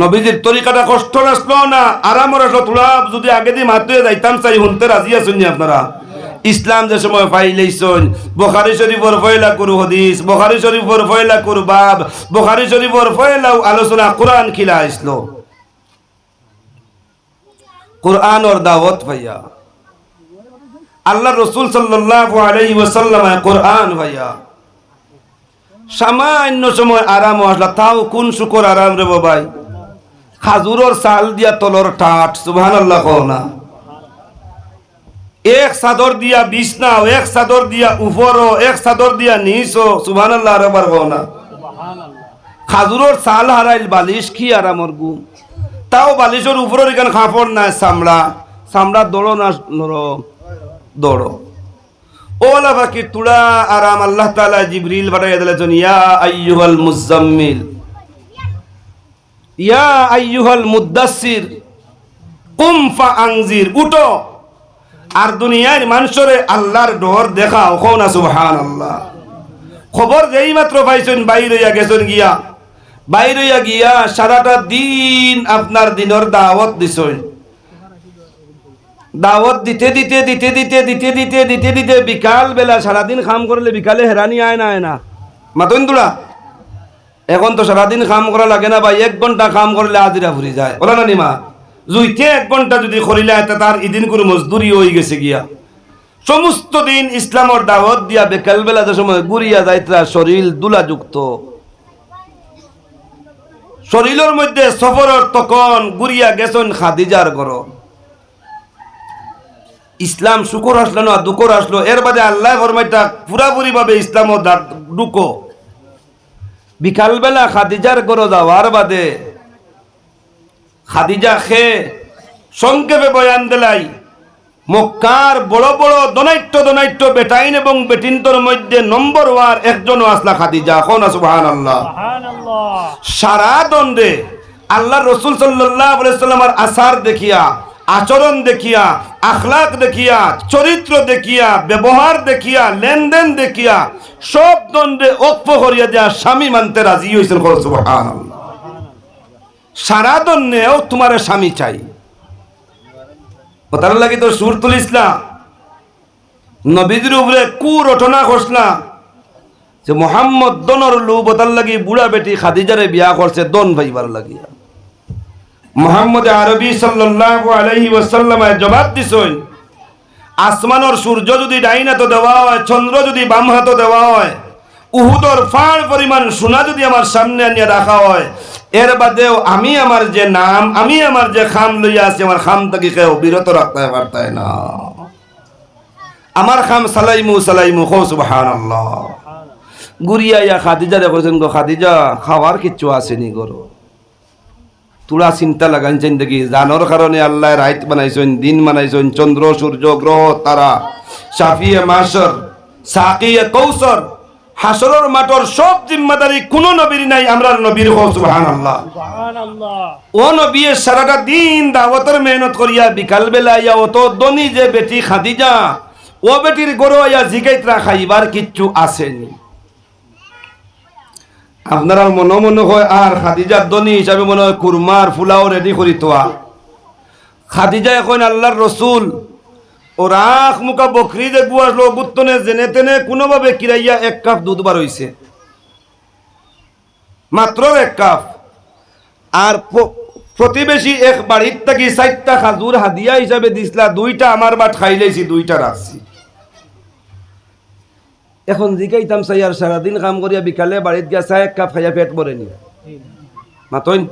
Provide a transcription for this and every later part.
নবীজির তরিকাটা কষ্ট আসলো না। আরামর আসলো তোলা, যদি আগে দিয়ে মাতুয়ে যাইতাম, চাই শুনতে রাজি আছেন আপনারা? ইসলাম যে সময় পাইলেইছন বখারি শরীফর ফয়লা করু হদিস, বখারি শরীফর ফয়লা করু বাব, বখারি শরীফর ফয়লাও আলোচনা কোরআন খিলা আসলো কোরআন ওর দাওয়াত ভাইয়া। আল্লাহ রসুল সাল্লাল্লাহু কোরআন ভাইয়া। সামান্য সময় আরাম আসলা, তাও কোন শুকর আরাম রে বাবাই? খাজুরর চাল দিয়া তলর টাট, সুবহানাল্লাহ কও না। এক চাদর দিয়া বিছনাও এক চাদর দিয়া উপরও এক চাদর দিয়া নিচও সুবহানাল্লাহ আর একবার কও না। খাজুরর চাল হারাইল, বালিশ কি আরামর গুম তাও বালিশের উপরের এখানে খাপড় নাই? চামড়া। চামড়া দড়ো না নরম দড়ো। ওলা বাকি তুড়া আরাম আল্লাহ তাআলা জিবরিল বাড়াইয়া দিলেন ইয়া আইয়ুহাল মুজাম্মিল। ইয়া আইয়ুহাল মুদাসসির, কুম ফা আনজির উঠো। আর দুনিয়ার মানুষরে আল্লাহর ডর দেখাও, কও না সুবহানাল্লাহ। খবর যেই মাত্র পাইছেন, বাইরে গেছেন গিয়া। বাইরে গিয়া সারাটা দিন আপনার দিনের দাওয়াত দিছেন। দাওয়াত দিতে দিতে দিতে দিতে দিতে দিতে দিতে দিতে বিকাল বেলা সারাদিন কাম করলে বিকালে হেরানি আয় না আয় না। মাতন এখন তো সারাদিন কাম করা লাগে না বা এক ঘণ্টা কাম করলে আজিরা ফুরি যায়। বলে না নিমা জুইতে এক ঘণ্টা যদি করিলে এতে তার ইদিন করে মজদুরি হয়ে গেছে গিয়া। সমস্ত দিন ইসলামর দাওয়াত দিয়া বেকাল বেলা যে সময় গুড়িয়া যাইতরা শরীর দুলাযুক্ত। শরীরের মধ্যে সফরের তখন গুড়িয়া গেছেন খাদিজার ঘর। ইসলাম শুকর আসলো না দুকর আসলো, এর বাদে আল্লাহ ফরমাইটা পুরাপুরি ভাবে ইসলাম ঢুকো। বিকালবেলা খাদিজার ঘর যাওয়ার বাদে খাদিজা খে সংক্ষেপে বয়ান দিলাই মক্কার বড় বড় দনাইট্য দনাইট্য বেটাইন এবং বেটিন্তর মধ্যে নম্বর ওয়ার একজনও আসলা খাদিজা এখন সুবহান আল্লাহ সারা দণ্ডে আল্লাহ রসুল সাল্লাহ সাল্লামার আসার দেখিয়া আচরণ দেখিয়া, আখলাক দেখিয়া, চরিত্র দেখিয়া, ব্যবহার দেখিয়া, লেনদেন দেখিয়া, সব দণ্ডে অক্ষ করিয়া দেয়া স্বামী মানতে রাজি হয়েছেন সারা দণ্ডেও তোমার স্বামী চাই। তার লাগি তো সুর তুলিসলা নবীদের উপরে কু রটনা করছলা যে মোহাম্মদ দনর লু বতার লাগি বুড়া বেটি খাদিজারে বিয়া করছে, দন ভাইবার লাগিয়া মোহাম্মদ আরবি সাল্লাল্লাহু আলাইহি ওয়াসাল্লাম জবাব দিছেন আসমানর সূর্য যদি ডাইন হাতে দেওয়া হয়, চন্দ্র যদি বাম হাতে দেওয়া হয়, উহুদর ফাড় পরিমাণ সোনা যদি আমার সামনে আনিয়ে রাখা হয়, এর বাদেও আমি আমার যে নাম, আমি আমার যে খাম লইয়া আছি, আমার খাম তাকে কেউ বিরত রাখতে পারতায় না। আমার খাম সালাইমু সালাইমু খো সুবহানাল্লাহ। গুড়িয়া ইয়া খাদিজা দেখছেন গো খাদিজা, খাওয়ার কিচ্ছু আসেনি গরো। তুলা চিন্তা লাগাইছেন দেখি। জানোর কারণে আল্লাহ রাইত বানাইছেন দিন বানাইছেন চন্দ্র সূর্য গ্রহ তারা সাফিয়ে মাসর সাকিয়ে কৌসর হাসরের মাঠর সব জিম্মাদারি কোন নবীর নাই আমরা নবীর হো সুবহানাল্লাহ। ও নবী সারাটা দিন দাওয়াতের মেহনত করিয়া বিকাল বেলা ইয়া অত দনি যে বেটি খাদিজা ও বেটির গরো ইয়া জিগাইতরা খাইবার কিচ্ছু আসেনি আপনারা মনে মনে হয়, আর খাদিজার দনি হিসাবে মনে হয় কুরমার ফুলাও রেডি করি তোয়া খাদিজা এখন আল্লাহর রসুল। ও রাখ মুখা বকরি যে গুয়ার লোক গুত্তনে জেনে তেনে কোনোভাবে কিরাইয়া এক কাপ দুধ বার হইছে। মাত্র এক কাপ। আর প্রতিবেশী এক বাড়ির থাকি চারটা খাজুর হাদিয়া হিসাবে দিছিলা, দুইটা আমার বাট খাইলেছি, দুইটা রাখছি। এখন জিকাইতাম চাই আর সারাদিন কাম করিয়া বিকালে বাড়িত গিয়া চাই, এক কাপ খাইয়া পেট ভরেনি মাতইন,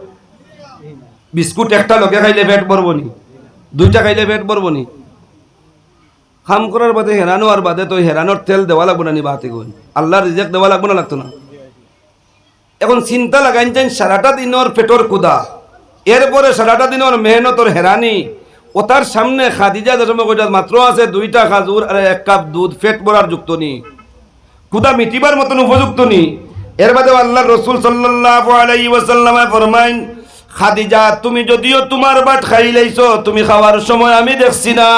বিস্কুট একটা লগে খাইলে পেট ভরবনি দুইটা খাইলে পেট ভরবনি কাম করার বাদে হেরানো আর বাদে তো হেরানোর তেল দেওয়া লাগবো না নি বাহাতে গই আল্লাহর রিজেক দেওয়া লাগবো না লাগতো না। এখন চিন্তা লাগাইছেন সারাটা দিনের পেটর কুদা। এরপরে সারাটা দিনের মেহনতর হেরানি ওটার সামনে খাদিজা দশমে কইটা মাত্র আছে দুইটা খাজুর আর এক কাপ দুধ, পেট ভরার যুক্ত নি কুদা মিটিবার মতন উপযুক্ত নি। এর বাদে আল্লাহ রসুল সাল্লাহ আলাই ওয়াসাল্লামায় ফরমাইন খাদিজা, তুমি যদিও তোমার বাট খাইলাইছো তুমি খাওয়ার সময় আমি দেখছি না।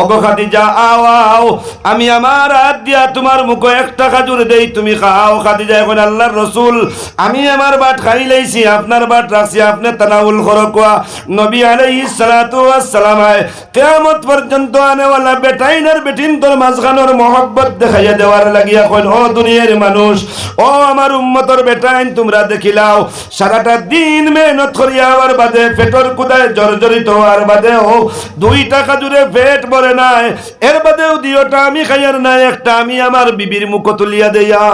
ওগো খাদিজা, আও আও, আমি আমার হাত দিয়া তোমার মুখে একটা খাজুর দেই, তুমি খাও। খাদিজা, এখন আল্লাহর রসুল, আমি আমার বাট খাইলাইছি আপনার বাট রাখছি, আপনি তানাউল করো কোয়া। নবী আলাইহিস সালাতু ওয়াস সালাম আয়, কিয়ামত পর্যন্ত আনেওয়ালা বেটাইনার বেটিন তোর মাঝখানোর মহব্বত দেখাইয়া দেওয়ার লাগিয়া কইন ও দুনিয়ার মানুষ, ও আমার উম্মতর বেটাইন, তোমরা দেখিলাও, সারাটা দিন মেহনত বাদে পেটর কুদায় জর্জরিত হওয়ার দুই টাকা জুড়ে পেট নাই। এর বাদেও দিওটা আমি খাইয়ার নাই, একটা আমি আমার বিবির মুখ তুলিয়া দেয়া।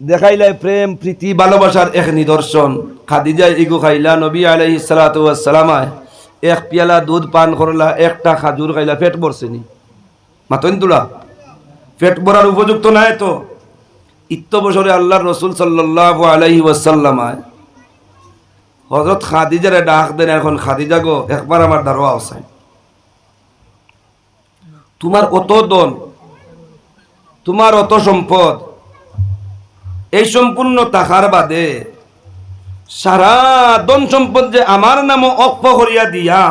দেখাইলাই প্রেম, প্রীতি, ভালোবাসার এক নিদর্শন। খাদিজা ইগু খাইলা, নবী আলাইহি সালাতু ওয়াসসালামায় এক পিয়ালা দুধ পান করলা, একটা খাজুর খাইলা পেট ভরছেনি মাতন তুলা পেট ভরার উপযুক্ত নাই তো। ইত্য বছরে আল্লাহর রসুল সাল্লাহ আলাইহি ওয়াসাল্লামায় হজরত খাদিজারে ডাক দেন, এখন খাদিজা গো, একবার আমার দারোয়া আছে তোমার অত দন তোমার অত সম্পদ, এই সম্পূর্ণ তাহার বাদে সারা দন সম্পদ যে আমার নাম অক্ষ করিয়া দিয়া,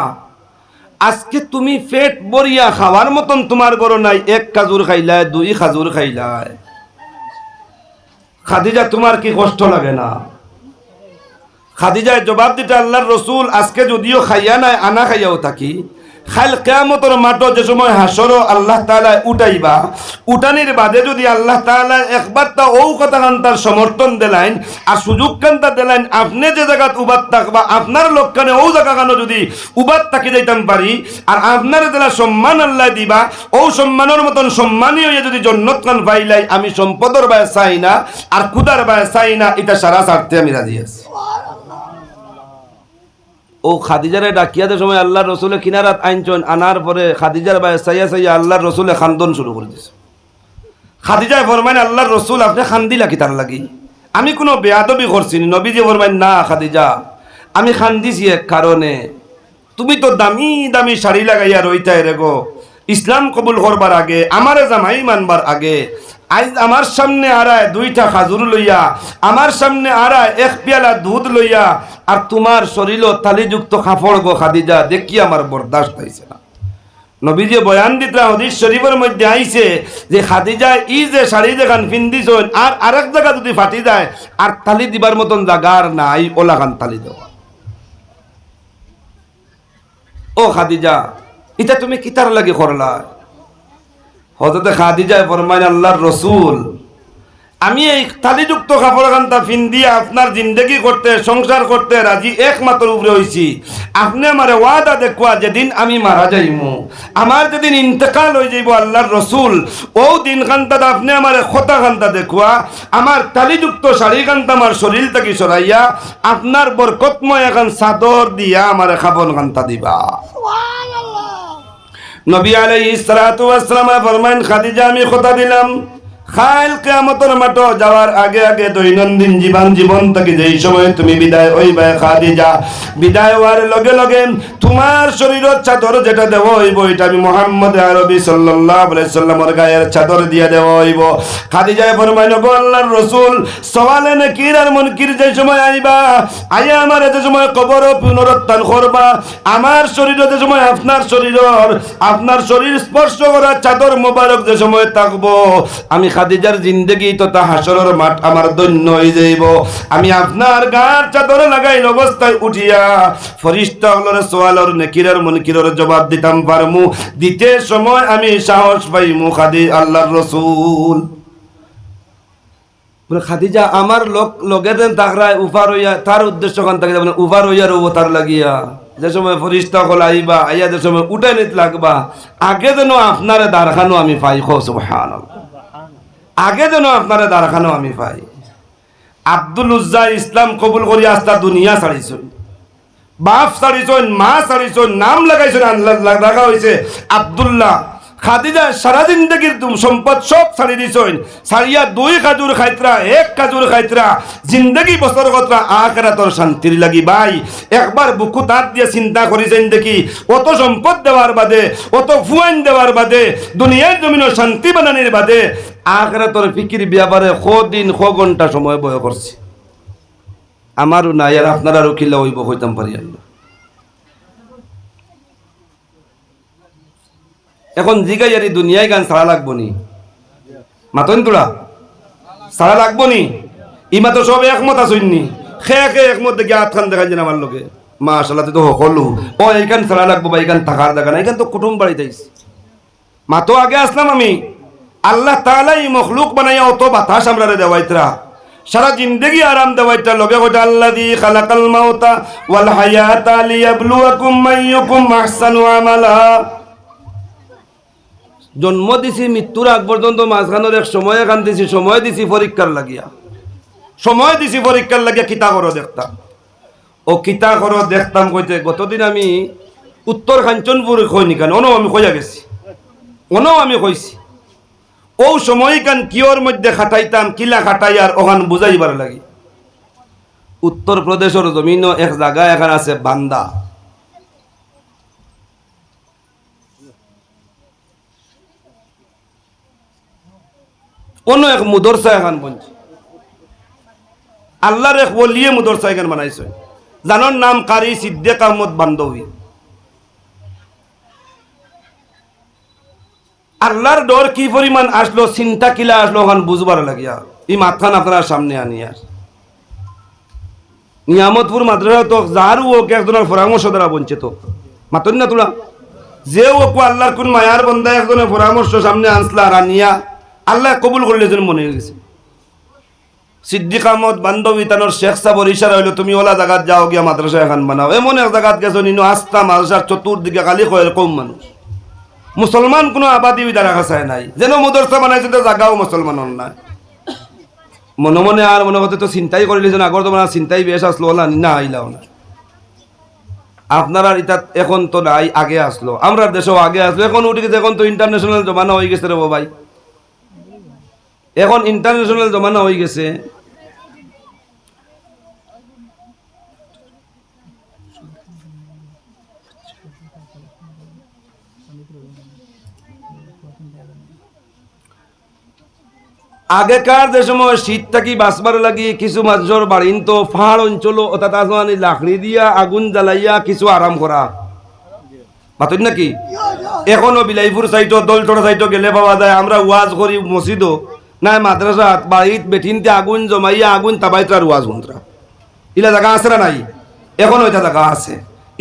আজকে তুমি পেট বরিয়া খাওয়ার মতন তোমার গরো নাই, এক খাজুর খাইলায়, দুই খাজুর খাইলায়। খাদিজা, তোমার কি কষ্ট লাগে না? খাদিজায় জবাব দিতে আল্লাহর রসুল, আজকে যদিও খাইয়া নাই, আনা খাইয়াও থাকি। খাইল কেয়ামতর মাটো যে সময় হাসরও আল্লাহ তাআলা উঠাইবা, উঠানির বাদে যদি আল্লাহ তাআলা একবার তা ও কথা তার সমর্থন দিলাইন, আর সুযোগ কান্তা দিলাইন, আপনি যে জায়গাত উবাদ থাকবা, আপনার লোকখানে ও জায়গা কানো যদি উবাদ থাকি যাইতাম পারি, আর আপনার জেলা সম্মান আল্লাহ দিবা ও সম্মানের মতন সম্মানী হইয়া যদি জন্নত খান পাইলাই, আমি সম্পদর বায় চাই না, আর কুদার বায় চাই না, এটা সারা স্বার্থে আমি রাজি আছি। ও খাদিজারে ডাকিয়াতে সময় আল্লাহর রসুলে কিনারাত আইনচন, আনার পরে খাদিজার বায় সাইয়া সাইয়া আল্লাহর রসুলে খান্দন শুরু করে দিছে। খাদিজায় ফরমাইন, আল্লাহর রসুল, আপনি খান্দি লাগি তার লাগি? আমি কোনো বেয়াদবি করছি। নবীজি ফরমাইন, না খাদিজা, আমি খান্দিছি এক কারণে। তুমি তো দামি দামি শাড়ি লাগাইয়া রইতাই রে গো। ইসলাম কবুল করবার আগে, আমারে জামাই মানবার আগে আজ আমার সামনে আড়ায় দুইটা খাজুর লইয়া, আমার সামনে আড়ায় এক পেয়ালা দুধ লইয়া, আর তোমার শরীর তালিযুক্ত কাপড় গো খাদিজা, দেখি আমার বরদাস্ত হয়েছে না। নবীজি বয়ান দিতরা হদিস শরীফের মধ্যে আইছে যে খাদিজা ই যে শাড়ি যেখান পিন্দিছন আর আরেক জায়গা যদি ফাটি যায়, আর তালি দিবার মতন জায়গা আর নাই ওলাখান তালি দেওয়া। ও খাদিজা, এটা তুমি কিতার লাগি করলা? হজরতে খাদিজায় ফরমাইন, আল্লাহর রসুল, আমি এই তালিযুক্ত কাপড় কান্তা ফিন দিয়ে আপনার জিন্দগি করতে, সংসার করতে রাজি একমাত্র উপরে হইছি। আপনি আমার ওয়াদা দেখুয়া যেদিন আমি মারা যাইমু। আমার যেদিন ইন্তেকাল হয়ে যাইব আল্লাহর রসুল, ও দিন খান্তাদ আপনি আমার খতা কান্তা দেখুয়া, আমার তালিযুক্ত শাড়ি খান্তা আমার শরীর থেকে সরাইয়া, আপনার বরকতময় এখন চাদর দিয়া আমার খাবন কান্তা দিবা নবী ওয়াস সালাম ফরমান খাদিজা আমি কথা দিলাম। খাইল কিয়ামতের মাঠ যাওয়ার আগে আগে দৈনন্দিন জীবন জীবন থেকে যেই সময় তুমি বিদায় হইবে বিদায় হওয়ার লগে লগে তোমার শরীরের চাদর যেটা দেব হইব, এটা আমি মোহাম্মদ আরবি সাল্লাল্লাহু আলাইহি সাল্লামের গায়ের চাদর দিয়ে দেব হইব। ফরমাইল গো আল্লাহর রাসূল, সওয়ালে আর যে সময় আইবা, আইয়া আমার যে সময় কবর পুনরুত্থান করবা, আমার শরীরে যে সময় আপনার শরীরের আপনার শরীর স্পর্শ করা চাদর মোবারক যে সময় থাকব, আমি খাদিজার জিন্দগি তথা হাসরের মাঠ আমার দৈন্য হয়ে যাইব। আমি আপনার গার চাদর লাগাইল অবস্থায় উঠিয়া ফরিস্তা হলর সোয়ালর নেকিরের মুনকিরের জবাব দিতাম, পারমু, দিতে সময় আমি সাহস পাইমু খাদি আল্লাহর রসুল। খাদিজা, আমার লোক, লোকের তাকরায় উফার হইয়া, তার উদ্দেশ্য কান থাকে মানে উফার হইয়া রব তার লাগিয়া। যে সময় ফরিস্তা হল আইবা, আইয়া যে সময় উঠে নিতে লাগবা, আগে যেন আপনারে দারখানো আমি পাই খো সুবহানাল্লাহ। আগে যেন আপনারা দাঁড়াখানো আমি পাই। আব্দুল উজ্জা ইসলাম কবুল করি আস্তা দুনিয়া ছাড়িছই বাপ ছাড়িছই মা ছাড়িছই নাম লাগাইছেন, আল্লাহ লাগা হয়েছে আব্দুল্লাহ। খাদিজা সারা জিন্দগির সম্পদ সব ছাড়ি দিছইন। ছাড়িয়া দুই কাজুর খাইতরা, এক কাজুর খাইতরা, জিন্দগি বছর কতরা আখরা তোর শান্তির লাগি ভাই একবার বুকু তাঁত দিয়ে চিন্তা করিছেন দেখি, অত সম্পদ দেওয়ার বাদে, অত ফুয়াইন দেওয়ার বাদে, দুনিয়ার জমিন শান্তি বানানির বাদে আখরা তোর ফিকির ব্যাপারে খ দিন খ ঘণ্টা সময় বয় করছে। আমারও নাই আর আপনার কিলা হইব হইতাম পারি আল্লাহ। এখন জিগাই আর দুনিয়ায় গান ছাড়া লাগবো নি। মাতন তোরা? ছাড়া লাগবো নি? ইমা তো সব একমত আসইনি খে খে একমত দেখি হাত খান দেখাই আমার লোকে। মা আসলে তো হলো ও এইখান ছাড়া লাগবো বা এইখান থাকার দেখা না এইখান তো কুটুম বাড়িতে মা, তো আগে আসলাম আমি। আল্লাহ তাআলা এই মখলুক বানাইয়া অত বাতাস আমরা দেওয়াইতরা। সারা জিন্দগি আরাম দেওয়াইতা লগে কইতা, আল্লাযী খালাকাল মাউতা ওয়াল হায়াতা লিয়াবলুয়াকুম মাইয়ুকুম আহসানু আমালা। জন্ম দিছি মৃত্যুর আগ পর্যন্ত মাঝখানের এক সময় এখান দিছি সময় দিছি পরীক্ষার লাগিয়া। সময় দিছি পরীক্ষার লাগিয়া কিতা করো দেখতাম। ও কিতা করো দেখতাম কইতে, গতদিন আমি উত্তর কাঞ্চনপুর কইনি কেন অনও আমি কইয়া গেছি। অনও আমি কইছি ও সময় কান কিয়র মধ্যে খাটাইতাম, কিলা খাটাই আর ওখান বুঝাইবার লাগি। উত্তর প্রদেশের জমিন এক জায়গা এখানে আছে বান্দা। অন্য এক মুদরসা এখন বলছি আল্লাহর এক বলিয়ে মুদরসা এখান বানাইছে। জানোর নাম কারি সিদ্দেক আহমদ বান্ধবী আল্লাহর ডর কি পরিমাণ আসলো, চিন্তা কিলা আসলো, ওখান বুঝবার লাগিয়া। এই মাথান আপনার সামনে আনি আর নিয়ামতপুর মাদ্রাসা তো যারও ওকে একজনের পরামর্শ দ্বারা বঞ্চিত। মাতন না তোলা। যে ওকে আল্লাহর কোন মায়ার বন্ধা একজনের পরামর্শ সামনে আনসলা আর আনিয়া। আল্লাহ কবুল করলে যেন মনে গেছে। সিদ্দিক আহমদ বান্ধবী তানোর শেখ সাবর ইশারা হইল, তুমি ওলা জায়গাত যাও, গিয়া মাদ্রাসা এখন বানাও। এমন এক জায়গাত গেছো, নিনো আস্তা মাদ্রাসার চতুর্দিকে খালি কয়ের কম মানুষ। মুসলমান কোনো আবাদি বিদা রাখা চায় নাই। যেন মুদরসা বানাইছে তো জাগাও মুসলমানের নাই। মনে মনে আর মনে হতে তো চিন্তাই করিলে যেন আগর তোমার চিন্তাই বেশ আসলো, ওলা না আইলাও না। আপনারা এটা এখন তো নাই, আগে আসলো। আমরা দেশেও আগে আসলো। এখন উঠে গেছে, এখন তো ইন্টারন্যাশনাল জমানা হয়ে গেছে রে ভাই। এখন ইন্টারন্যাশনাল জমানা হয়ে গেছে। আগেকার যে সময় শীত থাকি বাঁচবার লাগি, কিছু মানুষের বাড়িন তো পাহাড় অঞ্চল অর্থাৎ লাকড়ি দিয়া আগুন জ্বালাইয়া কিছু আরাম করা। পাতুন নাকি? এখনও বিলাইপুর সাইটো দলটড়া সাইটো গেলে পাওয়া যায়, আমরা ওয়াজ করি মসজিদও। নাই মাদ্রাসাত বাড়িত বেঠিনতে আগুন জমাইয়া আগুন তাবাইতার ওয়াজ মন্ত্রা ইলা জায়গা আছে না নাই? এখনও এটা জায়গা আছে।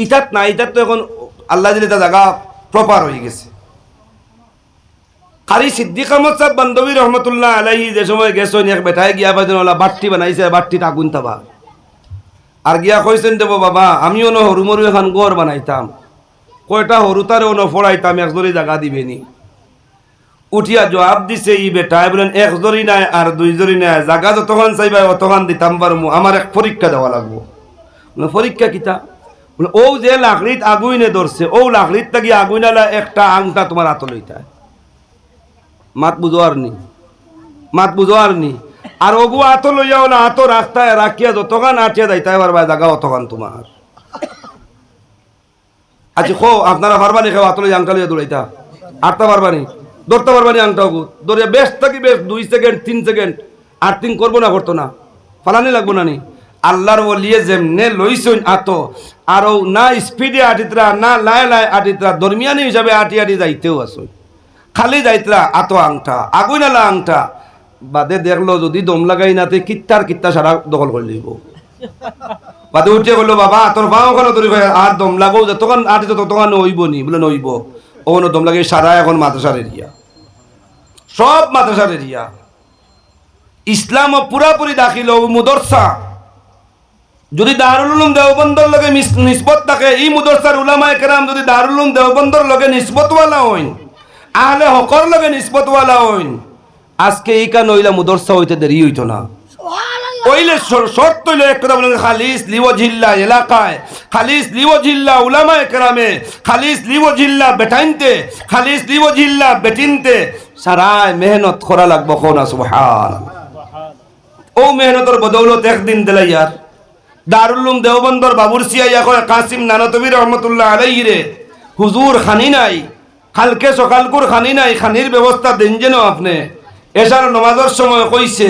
ইটাত নাই ইটাত তো এখন আল্লাহ দিলে জায়গা প্রপার হয়ে গেছে। খালি সিদ্দিক আহমদ সাহেব বান্ধবী রহমতুল্লাহ আলাইহি যে সময় গেছেন এক বেটায় গিয়া পাইছেন, ওলা বাট্টি বানাইছে, বাট্টিত আগুন তাবা। আর গিয়া কইছেন, দেব বাবা, আমিও ন হরু মরু এখন গড় বানাইতাম। কয়টা হরু তারেও ন ফড়াইতাম একজনই জায়গা দিবেনি। উঠিয়া জবাব দিছে, ই বেটায় বলেন এক জরি নাই আর দুই জরি নাই। জাগা যতক্ষণ চাইবা অতক্ষণ দিতাম পারমু। আমার এক পরীক্ষা দেওয়া লাগবো। পরীক্ষা কিতা? বলে ও যে লাকড়িত আগুইনে ধরছে ও লাকড়িত থাকি আগুইনালা একটা আংটা তোমার হাত লইতায় মাত বুঝোয়ার নি, মাত বুঝোয়ার নি। আর ওগু আতো লইয়া ওলা আতো রাখতায়, রাখিয়া যতখান আটিয়া যাইতাই পারবা, জাগা অতখান তোমার। আচ্ছা খো, আপনারা পারবানি খেও আতো লইয়া আংটা লইয়া দৌড়াইতা। আটটা পারবানি ধরতে পারবানি আংটা ওগু ধরিয়া বেশ থাকি বেশ, দুই সেকেন্ড তিন সেকেন্ড আর তিন করব না, করতো না। ফালানি লাগবো না নি। আল্লাহর বলিয়ে যেমনে লইছইন আতো আর না স্পিডে আটিতরা, না লাই লায় আটিতরা, দরমিয়ানি হিসাবে আটি আটি যাইতেও আসই খালি যাইতরা, আতো আংটা আগুন আলা আংটা বাদে দেখল যদি দম লাগাই নাতে কিত্তার কিত্তা সারা দখল করে লইব। বাদে উঠে বলল, বাবা, তোর বাঁ ওখানে ধরি ভাই আর দম লাগাও যতক্ষণ আটি তো ততক্ষণ নইব নি। বলে, নইব। ওখানে দম লাগে সারা এখন মাদ্রাসার এরিয়া। সব মাদ্রাসার এরিয়া ইসলাম পুরাপুরি দাখিল ও মুদরসা। যদি দারুল উলুম দেওবন্দর লগে নিসবত থাকে, এই মুদরসার উলামায়ে কেরাম যদি দারুল উলুম দেওবন্দর লগে নিসবতওয়ালা হইন, আহলে হকর লগে নিসবতওয়ালা হইন, আজকে এই কান ওইলা মুদরসা হইতে দেরি হইতো না। ওইলে শর- শর্ত হইলে এক কথা বলেন, খালিস লিও জিল্লা এলাকায়, খালিস লিও জিল্লা উলামায়ে কেরামে খালিস লিও জিল্লা বেটাইনতে, খালিস লিও জিল্লা বেটিনতে। সারায় মেহনত করা লাগবো কোনা সুবহান ও মেহনতর বদৌলত একদিন দিলাইয়ার দারুল্লুম দেওবন্দর বাবুর সিয়াইয়া কয়, কাসিম নানতবী রহমতুল্লাহ আলাইহি রে, হুজুর খানি নাই খালকে সকালকুর খানি নাই, খানির ব্যবস্থা দেন যেন আপনি। এসার নমাজের সময় কইছে,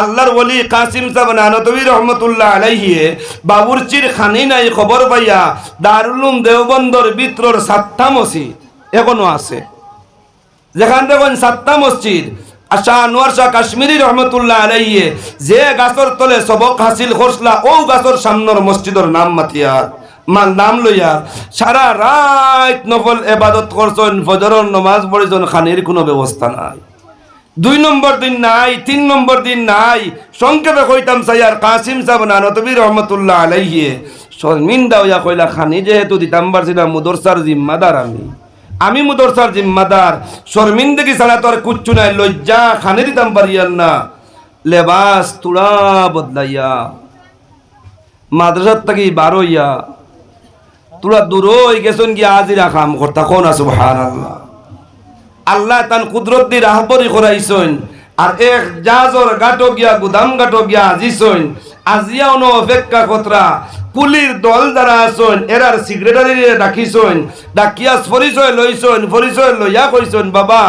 আল্লাহর ওলি কাসিম সাহেব নানতবী রহমতুল্লাহ আলাইহিয়ে বাবুরচির খানি নাই খবর পাইয়া দারুলুম দেওবন্দর বিত্রর সাতটা মসজিদ এখনও আছে। যেখান দেখুন সাতটা মসজিদ আশা আনোয়ার শাহ কাশ্মীরি রহমতুল্লাহ আলাইয়ে যে গাছর তলে সবক হাসিল করসলা ও গাছর সামনের মসজিদের নাম মাতিয়ার মান নাম লইয়া সারা রাত নফল এবাদত করছেন, ফজরের নমাজ পড়েছেন, খানির কোনো ব্যবস্থা নাই। দুই নম্বর দিন নাই, তিন নম্বর দিন নাই। সংক্ষেপে কইতাম, সাইয়ার কাসিম সাহেব নানতবী রহমতুল্লাহ আলাইহিয়ে শর্মিন্দা হইয়া কইলা, খানি যেহেতু দিতাম পারছিলাম মুদরসার জিম্মাদার আমি। আমি মুদরসার জিম্মাদার। শর্মিন্দগি ছাড়া তোর কুচ্ছু নাই, লজ্জা, খানি দিতাম পারিয়ার না। লেবাস তুড়া বদলাইয়া, মাদ্রাসার থাকি বারোইয়া তুরা দূর হয়ে গেছেন গিয়া আজিরা খাম করতা কোন আছো ভার আল্লাহ আল্লাহ তান কুদরত দি রাহবরি করাইছেন আর এক জাজর গাটো গিয়া, গুদাম গাটো গিয়া আজিছেন। আজিয়া অন অপেক্ষা কতরা পুলির দল যারা আছেন এরার সিক্রেটারি ডাকিছেন। ডাকিয়া পরিচয় লইছেন পরিচয় লইয়া কইছেন বাবা,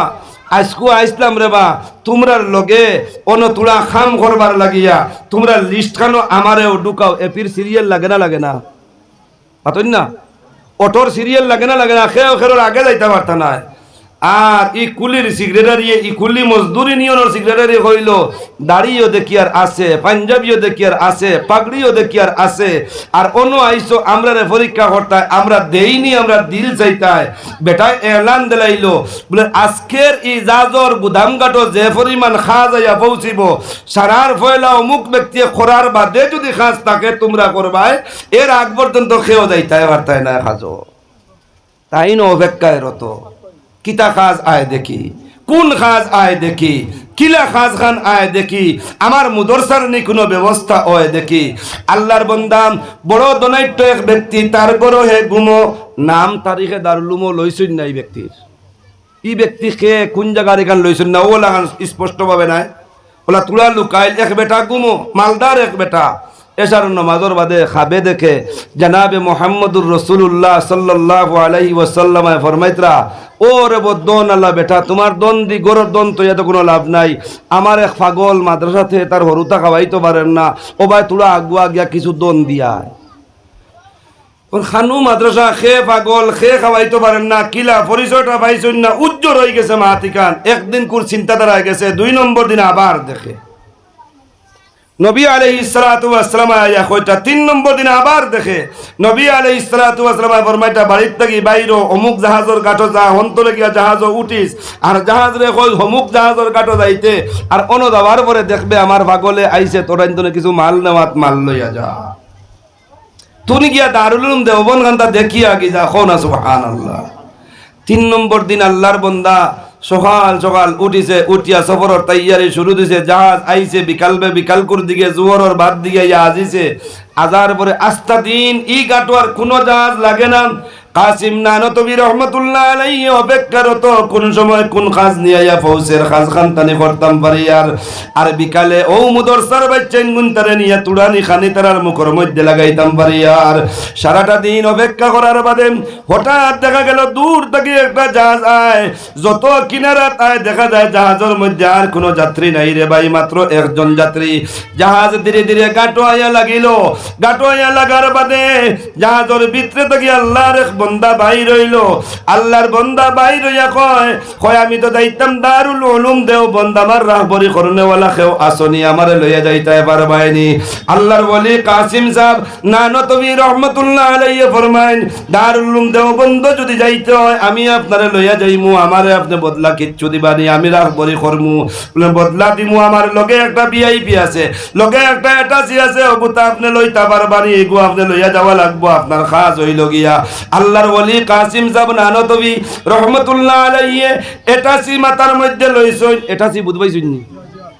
আজকু আইসলাম রে বা তোমরার লগে অন তুলা খাম করবার লাগিয়া। তোমরা লিস্ট খানো আমারেও ঢুকাও এপির সিরিয়াল লাগে না লাগে না? পাতন না? অটোর সিরিয়াল লাগে না লাগে না? খেয়ে খেরোর আগে যাইতে পারত না আর ই কুলির সিক্রেটারি ই কুলি মজদুরি নিয়নের সিক্রেটারি হইল, দাড়িও দেখি আর আছে, পাঞ্জাবিও দেখি আর আছে, পাগড়িও দেখি আর আছে। আর অন্য আইসো, আমরা রে পরীক্ষা করতায়, আমরা দেইনি, আমরা দিল চাইতায়। বেটায় এলান দিলাইলো, বলে আজকের ই জাজর গুদামঘাটো যে পরিমাণ খা যাইয়া পৌঁছিব, সারার ফয়লা অমুক ব্যক্তি খরার বাদে যদি খাস তাকে তোমরা করবাই, এর আগ পর্যন্ত খেয়েও যাইতায় পারতায় না খাজো তাই ন অপেক্ষায় রত। কিতা খাজ আয় দেখি? কোন খাজ আয় দেখি? কিলা খাজ খান আয় দেখি? আমার মুদরসার নি কোনো ব্যবস্থা হয় দেখি? আল্লাহর বন্দাম বড় দনাইট্য এক ব্যক্তি, তার গরো হে গুমো। নাম তারিখে দারুলুমো লইছুন না এই ব্যক্তির। ই ব্যক্তি কে কোন জায়গার এখান লইছুন না? ও লাগান স্পষ্টভাবে নাই। ওলা তুলা লুকাইল এক বেটা গুমো, মালদার এক বেটা। এসার নমাজর বাদে খাবে দেখে জানাবে মোহাম্মদুর রসুল্লাহ সাল্লাহ আলাইহি ওয়াসাল্লামায় ফরমাইতরা ও রে দন আল্লাহ বেটা, তোমার দন দি গরর দন তো এত কোনো লাভ নাই। আমার এক পাগল মাদ্রাসাতে তার হরুতা খাওয়াইতে পারেন না। ও ভাই তোরা আগুয়া গিয়া কিছু দন দিয়ায়। ওর খানু মাদ্রাসা খে পাগল, খে খাওয়াইতে পারেন না। কিলা পরিচয়টা পাইছেন না, উজ্জ্বল হয়ে গেছে মাহাতিকান একদিন কুর চিন্তাধারা গেছে, দুই নম্বর দিন আবার দেখে। নবী আলহি আয়া কইটা তিন নম্বর দিন আবার দেখে, নবী আলহি ইসলাতাম ফরমাইটা বাড়ির থাকি বাইর, অমুক জাহাজর কাঠো যা অন্তরে গিয়া জাহাজ উঠিস, আর জাহাজ রে কই অমুক জাহাজর কাঠো যাইতে, আর অন যাওয়ার পরে দেখবে আমার পাগলে আইছে, তোরা ইন্তনে কিছু মাল নেওয়াত মাল লইয়া যা। তুমি গিয়া দারুল উলুম দেওবন গান্তা দেখিয়া গি যা না সুবহান আল্লাহ তিন নম্বর দিন আল্লাহর বন্দা সকাল সকাল উঠিছে, উঠিয়া সফরের তৈয়ারি শুরু দিছে। জাহাজ আইছে, বিকালবে বিকালকুর দিকে জুয়রের বাদ দিকে ইয়া আজিছে আজার পরে আস্তা দিন ই গাটোয়ার কোনো জাহাজ লাগে না। কাসিম নানতবি রহমতুল্লাহ আলাইহি অপেক্ষারত কোন সময় কোন কাজ নিয়ে ফৌসের কাজ খান তানি করতাম পারি। আর আর বিকালে ও মুদরসার বাচ্চাইন গুন তারে নিয়ে তুড়ানি খানি তারার মুখের মধ্যে লাগাইতাম পারি। আর সারাটা দিন অপেক্ষা করার বাদে হঠাৎ দেখা গেল দূর থেকে একটা জাহাজ আয়। যত কিনারাত আয়, দেখা যায় জাহাজের মধ্যে আর কোনো যাত্রী নাই রে ভাই, মাত্র একজন যাত্রী। জাহাজ ধীরে ধীরে গাটো আয়া লাগিল। গাটো আয়া লাগার বাদে জাহাজের ভিতরে থেকে আল্লাহর এক বন্দা বাই রইল আল্লাহর বন্দা বাই রইয়া কয় কয়, আমি তো যাইতাম দারুল উলুম, দেও বন্দা আমার রাহবরি করনেওয়ালা কেউ আসনি, আমারে লইয়া যাইতে এবার বাইনি আল্লাহর বলি কাসিম সাহেব নানতবি রহমতুল্লাহ আলাইহি ফরমাইন, দারুল উলুম, দেও বন্ধ যদি যাইতে হয়, আমি আপনারে লইয়া যাইমু, আমারে আপনি বদলা কিচ্ছু দিবানি, আমি রাহবরি করমু। বদলা দিমু আমার লগে একটা ভিআইপি আছে, লগে একটা অ্যাটাচি আছে ওগুতা আপনি লইতা পারবানি, এগু আপনি লইয়া যাওয়া লাগবো, আপনার খাস হইল গিয়া। আল্লাহর ওলি কাসিম সাহেব নানতবি রহমতুল্লাহ আলাইহি এটাসি মাথার মধ্যে লইছই এটাসি বুঝবাইছুন নি?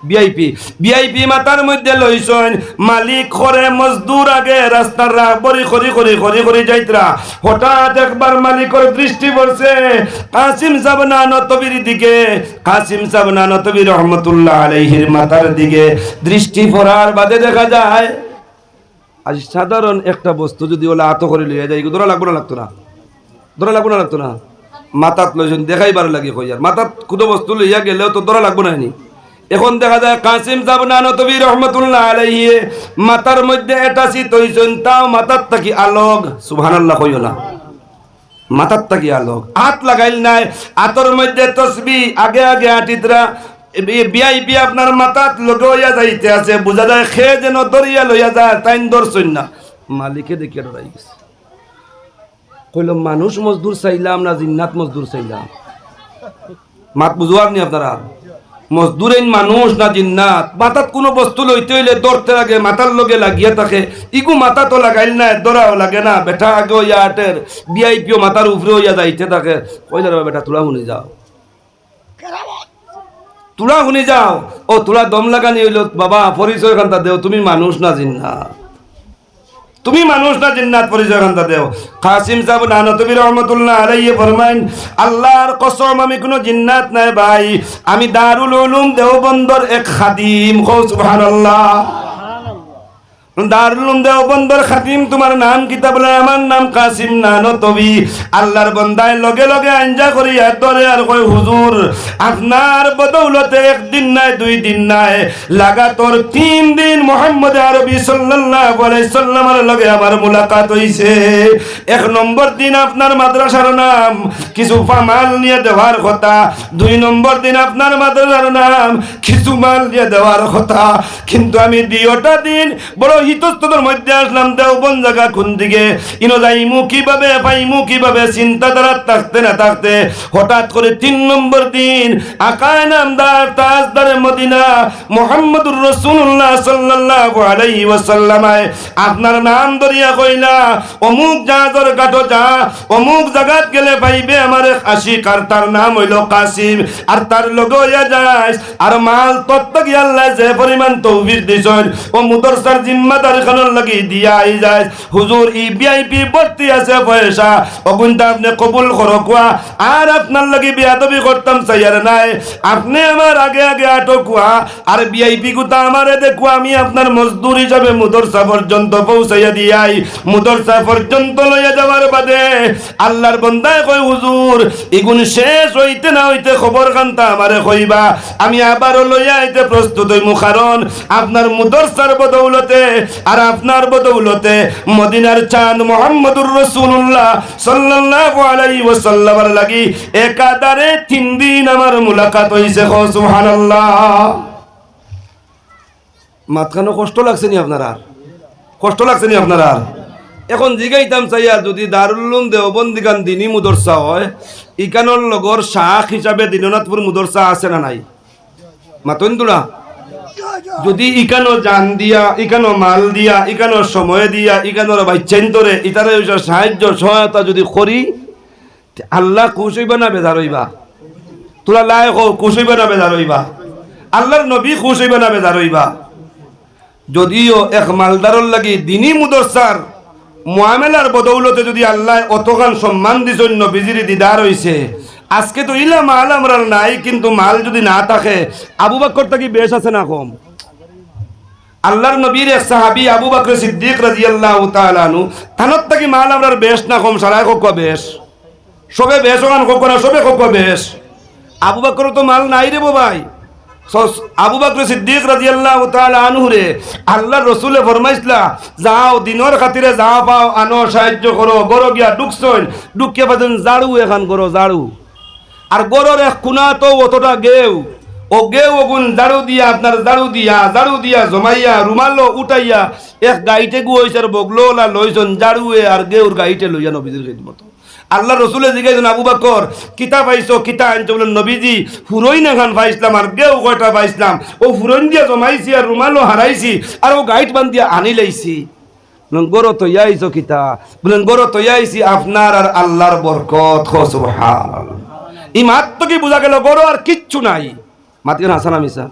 ভিআইপি। ভিআইপি মাথার মধ্যে লইছন মালিক করে মজদুর আগে রাস্তার রাহ বরি খরি খরি খরি খরি যাইতরা। হঠাৎ একবার মালিকের দৃষ্টি পড়ছে, কাসিম সাহেব নানতবির দিকে, কাসিম সাহেব নানতবি রহমতুল্লাহ আলাইহির মাথার দিকে দৃষ্টি পড়ার বাদে দেখা যায়, আজ সাধারণ একটা বস্তু যদি ওলা আত করে লইয়া যায় ধরা লাগবো না, লাগতো না? ধরা লাগবো না লাগতো না। মাথাত লইছেন দেখাইবার লাগে কই আর মাথাত কোনো বস্তু লইয়া গেলেও তো ধরা লাগবো না নি এখন দেখা যায় কাসিম সাহেব নানতবি রহমতুল্লাহ আলাইহি মাথার মধ্যে এটা শীত হইছেন তাও মাথার থাকি আলোক সুবহানাল্লাহ কইও না মাথার থাকি আলোক হাত লাগাইল নাই হাতর মধ্যে তসবি আগে আগে আটিতরা বিআইপি আপনার মাথাত লগে হইয়া যাইতে আছে বোঝা যায় খে যেন দরিয়া লইয়া যায়, তাইন দর্শন না। মালিকে দেখিয়া ডরাই গেছে। কইল, মানুষ মজদুর চাইলাম না জিন্নাত মজদুর চাইলাম। মাত বুঝুয়ার নি আপনারা? মজদুরেন মানুষ না জিন্নাত? মাথাত কোনো বস্তু লইতে হইলে দৌড়তে লাগে, মাথার লগে লাগিয়ে থাকে। ইগু মাথা তো লাগাইল না দৌড়াও লাগে না। বেটা আগে হইয়া আটের বিআইপিও মাথার উপরে হইয়া যাইতে থাকে। কইলে রে বেটা তোরা শুনি যাও। তোরা শুনি যাও। ও তোরা দম লাগানি হইল, বাবা পরিচয় খান্তা দেও, তুমি মানুষ না জিন্নাত। তুমি মানুষ না জিন্নাত পরিচয় খান্তা দেও। কাসিম সাহেব, নানতবি রহমতুল্লাহ আলাইহি ফরমাইন আল্লাহর কসম, আমি কোনো জিন্নাত নাই ভাই। আমি দারুল উলুম দেওবন্দর এক খাদিম। কো সুবহানাল্লাহ। দারুল দেওবন্দর খাদিম তোমার নাম কিতা বলে আমার নাম কাসিম নানতবি। আল্লাহর বন্দায় লগে লগে আঞ্জা করি ধরে আর কই হুজুর। আপনার বদৌলতে একদিন নাই, দুই দিন নাই। লাগাতর তিন দিন মোহাম্মদ আরবি সাল্লাল্লাহু আলাইহি সাল্লামের লগে আমার মুলাকাত হইছে। এক নম্বর দিন আপনার মাদ্রাসার নাম, কিছু মাল নিয়ে দেওয়ার কথা। দুই নম্বর দিন আপনার মাদ্রাসার নাম, কিছু মাল নিয়ে দেওয়ার কথা। কিন্তু আমি দুইটা দিন বড় হিতস্ততার মধ্যে আসলাম দেওবন জায়গা কোন দিকে? ইনো যাইমু কীভাবে, পাইমু কীভাবে? থাকতে না থাকতে, হঠাৎ করে তিন নম্বর দিন, আকায় নামদার তাজদারে মদিনা, মোহাম্মদুর রসুল্লাহ সাল্লাল্লাহু আলাইহি ওয়াসাল্লামায় আপনার নাম ধরিয়া কইলা, অমুক জাহাজর কাটো যা, অমুক জায়গাত গেলে পাইবে আমার আশিক আর তার নাম হইল কাসিম, আর তার লগে হইয়া যাস আর মাল তত্ত্ব যে পরিমাণ তৌফিক দিছেন, ও মুদরসার জিম্মাদার খানোর লাগি দিয়া আই যায়। হুজুর, ই ভিআইপি ভর্তি আছে পয়সা। অগুনটা আপনি কবুল করো কোয়া। আর আপনার লাগি বিয়াদবি করতাম চাইয়ার নাই। আপনি আমার আগে আগে আটক কোয়া। আর ভিআইপি গুতা আমারে দেখো আমি আপনার মজদুর হিসাবে মুদরসা পর্যন্ত পৌঁছাইয়া দিয়াই। মুদরসা পর্যন্ত লইয়া যাওয়ার বাদে আল্লাহর বন্দায় কই হুজুর ইগুন শেষ হইতে না হইতে খবর কান্তা আমারে কইবা। আমি আবারও লইয়া আইতে প্রস্তুত হইমু। কারণ আপনার মুদরসার বদৌলতে আর আপনার বদৌলতে মদিনার চাঁদ মোহাম্মদুর রসুল্লাহ সাল্লাল্লাহু আলাইহি ওয়াসাল্লামের লাগি একাদারে তিন দিন আমার মুলাকাত হইছে খ সুবহানাল্লাহ। মাঝখানে কষ্ট লাগছে নি আপনার কষ্ট লাগছে নি আপনার আর? এখন জিগাইতাম চাইয়া যদি দারুল্লুম দেওবন্দিগান দিনী মুদরসা হয়, ইকানোর লগর শাখ হিসাবে দীননাথপুর মুদরসা আছে না নাই? মাতন তোরা যদি ইকানো জান দিয়া, ইকানো মাল দিয়া, ইকানো সময় দিয়া, ইকানোর বাচ্চান্তরে ইতারে সাহায্য, সহায়তা যদি করি আল্লাহ খুশ না বেজার হইবা? তোরা লাই খুশ হইবা না বেজার হইবা? আল্লাহর নবী খুশ না বেজার হইবা? যদিও এক মালদারর লাগি দিনী মুদরসার মোয়ামেলার বদৌলতে যদি আল্লাহ অতগান সম্মান দিছেন নবীজির দিদার হইছে, আজকে তো ইলা মাল আমরা নাই, কিন্তু মাল যদি না থাকে, আবু বাক্কর থাকি বেশ আছে না কম? আল্লাহর নবীর সাহাবি আবু বকর সিদ্দিক রাদিয়াল্লাহু তাআলা আনহু তানত থাকি মাল আমরার বেশ না কম সারাই কক বেশ। সবে বেশ ওখান কক না, সবে কক বেশ। আবু বকর তো মাল নাই রে ভাই। আবু বকর সিদ্দিক রাদিয়াল্লাহু তাআলা আনহু রে, আল্লাহর রাসূলে ফরমাইছলা যাও দিনের খাতিরে যা পাও, আনো সাহায্য করো, গরো গিয়া ডুকছইন ডুকিয়ে পাছেন জাড়ু এখন গরো জাড়ু আর গরুর এক কোনা তো অতটা গেও ও গেও ওগুন জাড়ু দিয়া, আপনার জাড়ু দিয়া জাড়ু দিয়া জমাইয়া রুমালো উঠাইয়া, এক গাইতে গু হইছে আর বগলো ওলা লইছন জাড়ুয়ে আর গেউর গাইতে লইয়া নবীজির মতো আল্লাহ রসুলে জিগাইছেন আবু বাকর কিতা পাইছো কিতা আনছো? বলেন নবীজি ফুরই না খান পাইছিলাম আর গেও কয়টা পাইছিলাম। ও ফুরইন দিয়া জমাইছি আর রুমালো হারাইছি আর ও গাইট বান দিয়া আনি লাইছি। বলেন গরো তো ইয়াইছো কিতা? বলেন গরো তো ইয়াইছি আপনার আর আল্লাহর বরকত খো সুবহানাল্লাহ। এই মাত্র কি বোঝা গেল, গরো আর কিচ্ছু নাই। মাতি হাসান মিসা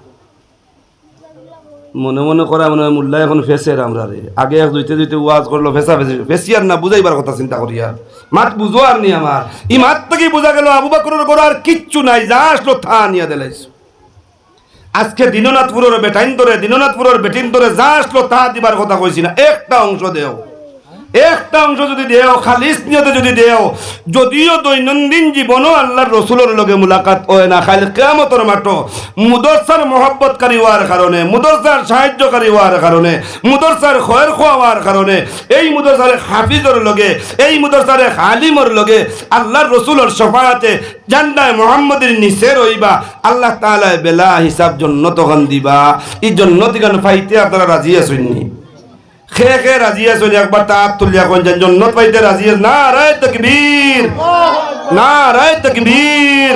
মনে মনে করে মনে মোল্লা এখন ফেসের আমরা রে। আগে এক দুইতে দুইতে ওয়াজ করল ফেসা ফেসি ফেসিয়ার না বুঝাইবার কথা চিন্তা করি আর। মাত বুঝো আর নি আমার। এই মাত থেকে বোঝা গেল আবু বাকরের গরো আর কিচ্ছু নাই, যা আসলো থা নিয়ে দিলাইছ। আজকে দীননাথপুরের বেটাইন ধরে, দীননাথপুরের বেটিন ধরে যা আসলো তা দিবার কথা কইছি না, একটা অংশ দেও। একটা অংশ যদি দেও, খালিস নিয়তে যদি দেও, যদিও দৈনন্দিন জীবনও আল্লাহর রসুলের লগে মুলাকাত হয় না খালি কেয়ামতর মাঠো মুদরসার মহব্বতকারী হওয়ার কারণে, মুদরসার সাহায্যকারী হওয়ার কারণে, মুদরসার খয়ের খোয়া হওয়ার কারণে, এই মুদরসারে হাফিজর লগে, এই মুদরসারে হালিমর লগে আল্লাহর রসুলের সফায়াতে জান্নায় মোহাম্মদের নিচে রইবা, আল্লাহ তাআলা বেলা হিসাব জন্য তখন দিবা। এই জন্য তিগান ফাইতে আপনারা রাজি আসেননি খে খেয়ে রাজি আছো একবার তাপ তুলিয়া কোন জন্নত পাইতে রাজি আছে? না রায় তকবীর না রায় তকবীর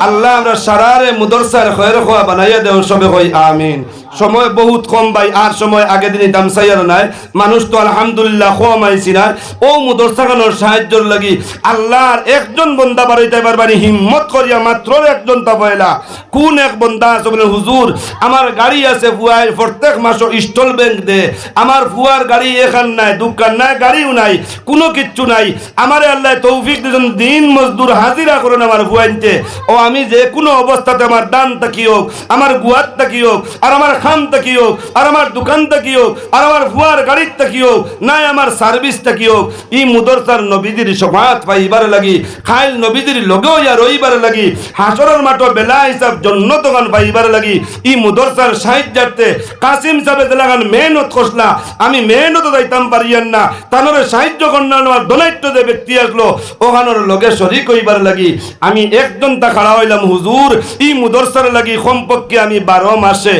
আল্লাহ আমরা সারারে মুদরসার খয়ের খোয়া বানাইয়া দেও সবে কই, আমিন। সময় বহুত কম ভাই, আর সময় আগে দিনই দাম সাইয়ার নাই। মানুষ তো আলহামদুলিল্লাহ কম আইছি না। ও মুদরসাখানোর সাহায্যর লাগি আল্লাহর একজন বন্দা বাড়াইতে পারবানি হিম্মত করিয়া মাত্র একজন তা পয়লা কোন এক বন্দা আছে বলে, হুজুর, আমার গাড়ি আছে ফুয়াই প্রত্যেক মাসও স্টল ব্যাংক দে। আমার ফুয়ার গাড়ি এখান নাই, দোকান নাই, গাড়িও নাই, কোনো কিচ্ছু নাই। আমারে আল্লাহ তৌফিক দিয়েছেন দিন মজদুর হাজিরা করেন আমার ফুয়াইনতে। ও আমি যে কোনো অবস্থাতে আমার দান তাকি হোক, আমার গুয়ার তাকি হোক, আর আমার খাম তাকি হোক, আর আমার দোকান তাকি হোক, আর আমার ফুয়ার গাড়ির তাকি হোক, নাই আমার সার্ভিস তাকি হোক, ই মুদরসার নবীদের সফাত পাইবার লাগি, খাইল নবীদের লগেও ইয়া রইবার লাগি, হাসরের মাঠো বেলা হিসাব জন্য দোকান পাইবার লাগি, ই মুদরসার সাহিত্যার্থে কাসিম সাহেব লাগান মেহনত করসলা আমি মেহনত যাইতাম পারিয়ান না, তানোরে সাহায্য কন্যান আর দনাইত্য যে ব্যক্তি আসলো ওখানোর লগে শরিক হইবার লাগি, আমি একজন তা খাড়া হইলাম হুজুর, ই মুদরসার লাগি কমপক্ষে আমি বারো মাসে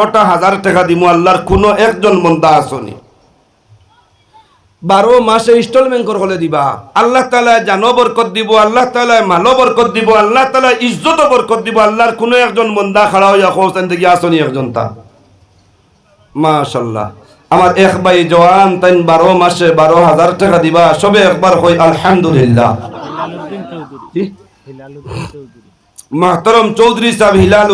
বারোটা হাজার টাকা দিমু আল্লাহর কোনো একজন বন্দা আসনি। বারো মাসে ইনস্টলমেন্ট করে দিবা। আল্লাহ তালা জানো বরকত দিব আল্লাহ তালা মালো বরকত দিব আল্লাহ তালা ইজ্জত বরকত দিব আল্লাহর কোনো একজন মন্দা খাড়া হইয়া খোঁজতেন থেকে আসনি একজন তা। মাশাল্লাহ আমার এক ভাই জওয়ান তাইন বারো মাসে বারো হাজার টাকা দিবা সবে একবার কই আলহামদুলিল্লাহ। মাহতরম চৌধুরী সাহেব হিলাল